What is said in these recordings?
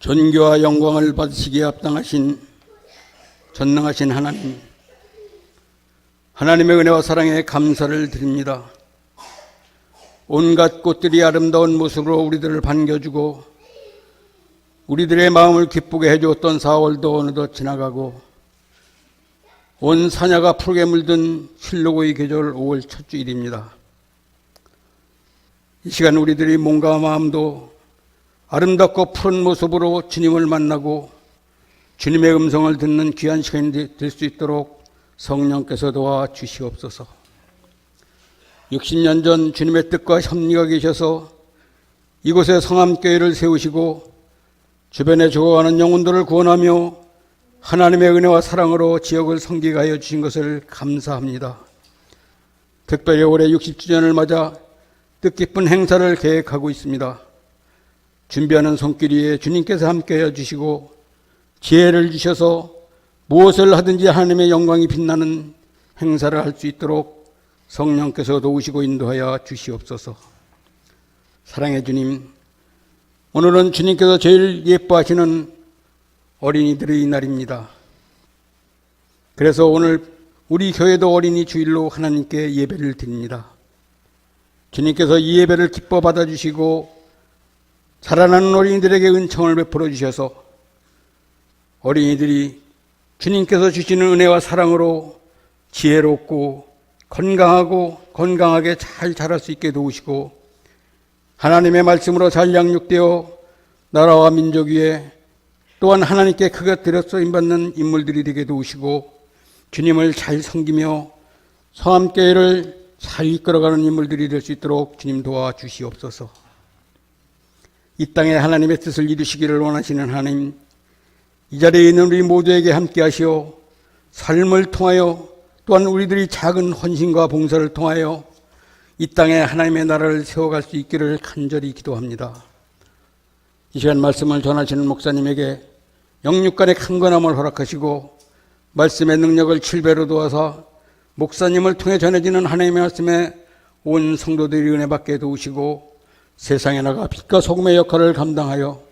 존귀와 영광을 받으시기에 합당하신 전능하신 하나님, 하나님의 은혜와 사랑에 감사를 드립니다. 온갖 꽃들이 아름다운 모습으로 우리들을 반겨주고 우리들의 마음을 기쁘게 해주었던 4월도 어느덧 지나가고 온 사냐가 푸르게 물든 힐로고의 계절 5월 첫 주일입니다. 이 시간 우리들이 몸과 마음도 아름답고 푸른 모습으로 주님을 만나고 주님의 음성을 듣는 귀한 시간이 될 수 있도록 성령께서 도와 주시옵소서. 60년 전 주님의 뜻과 협리가 계셔서 이곳에 성암교회를 세우시고 주변에 죽어가는 영혼들을 구원하며 하나님의 은혜와 사랑으로 지역을 성기게 하여 주신 것을 감사합니다. 특별히 올해 60주년을 맞아 뜻깊은 행사를 계획하고 있습니다. 준비하는 손길 위에 주님께서 함께해 주시고 지혜를 주셔서 무엇을 하든지 하나님의 영광이 빛나는 행사를 할 수 있도록 성령께서 도우시고 인도하여 주시옵소서. 사랑의 주님, 오늘은 주님께서 제일 예뻐하시는 어린이들의 날입니다. 그래서 오늘 우리 교회도 어린이 주일로 하나님께 예배를 드립니다. 주님께서 이 예배를 기뻐 받아주시고 자라나는 어린이들에게 은총을 베풀어 주셔서 어린이들이 주님께서 주시는 은혜와 사랑으로 지혜롭고 건강하고 건강하게 잘 자랄 수 있게 도우시고 하나님의 말씀으로 잘 양육되어 나라와 민족 위에 또한 하나님께 크게 드려 쓰임받는 인물들이 되게 도우시고 주님을 잘 섬기며 성함교회를 잘 이끌어가는 인물들이 될 수 있도록 주님 도와주시옵소서. 이 땅에 하나님의 뜻을 이루시기를 원하시는 하나님, 이 자리에 있는 우리 모두에게 함께 하시어 삶을 통하여 또한 우리들이 작은 헌신과 봉사를 통하여 이 땅에 하나님의 나라를 세워갈 수 있기를 간절히 기도합니다. 이 시간 말씀을 전하시는 목사님에게 영육간의 강건함을 허락하시고 말씀의 능력을 칠배로 도와서 목사님을 통해 전해지는 하나님의 말씀에 온 성도들이 은혜 받게 도우시고 세상에 나가 빛과 소금의 역할을 감당하여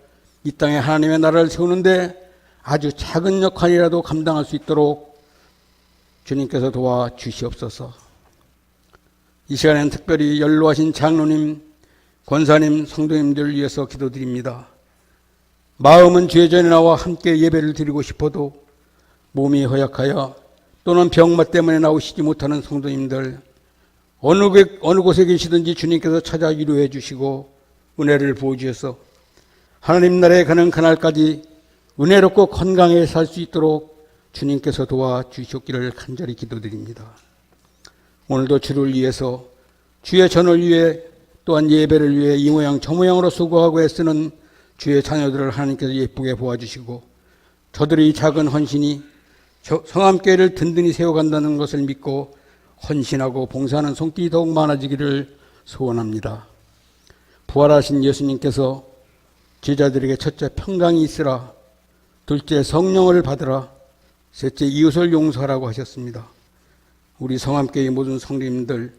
이 땅에 하나님의 나라를 세우는데 아주 작은 역할이라도 감당할 수 있도록 주님께서 도와 주시옵소서. 이 시간에는 특별히 연로하신 장로님, 권사님, 성도님들을 위해서 기도드립니다. 마음은 주의 전에 나와 함께 예배를 드리고 싶어도 몸이 허약하여 또는 병마 때문에 나오시지 못하는 성도님들 어느, 곳- 어느 곳에 계시든지 주님께서 찾아 위로해 주시고 은혜를 부어주셔서 하나님 나라에 가는 그날까지 은혜롭고 건강하게 살 수 있도록 주님께서 도와주셨기를 간절히 기도드립니다. 오늘도 주를 위해서 주의 전을 위해 또한 예배를 위해 이 모양 저 모양으로 수고하고 애쓰는 주의 자녀들을 하나님께서 예쁘게 보아주시고 저들의 작은 헌신이 저- 성함교회를 든든히 세워간다는 것을 믿고 헌신하고 봉사하는 손길이 더욱 많아지기를 소원합니다. 부활하신 예수님께서 제자들에게 첫째 평강이 있으라, 둘째 성령을 받으라, 셋째 이웃을 용서하라고 하셨습니다. 우리 성함교회 모든 성도님들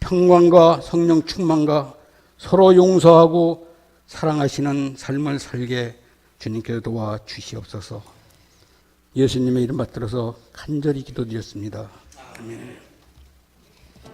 평강과 성령 충만과 서로 용서하고 사랑하시는 삶을 살게 주님께서 도와 주시옵소서. 예수님의 이름 받들어서 간절히 기도드렸습니다. 아멘.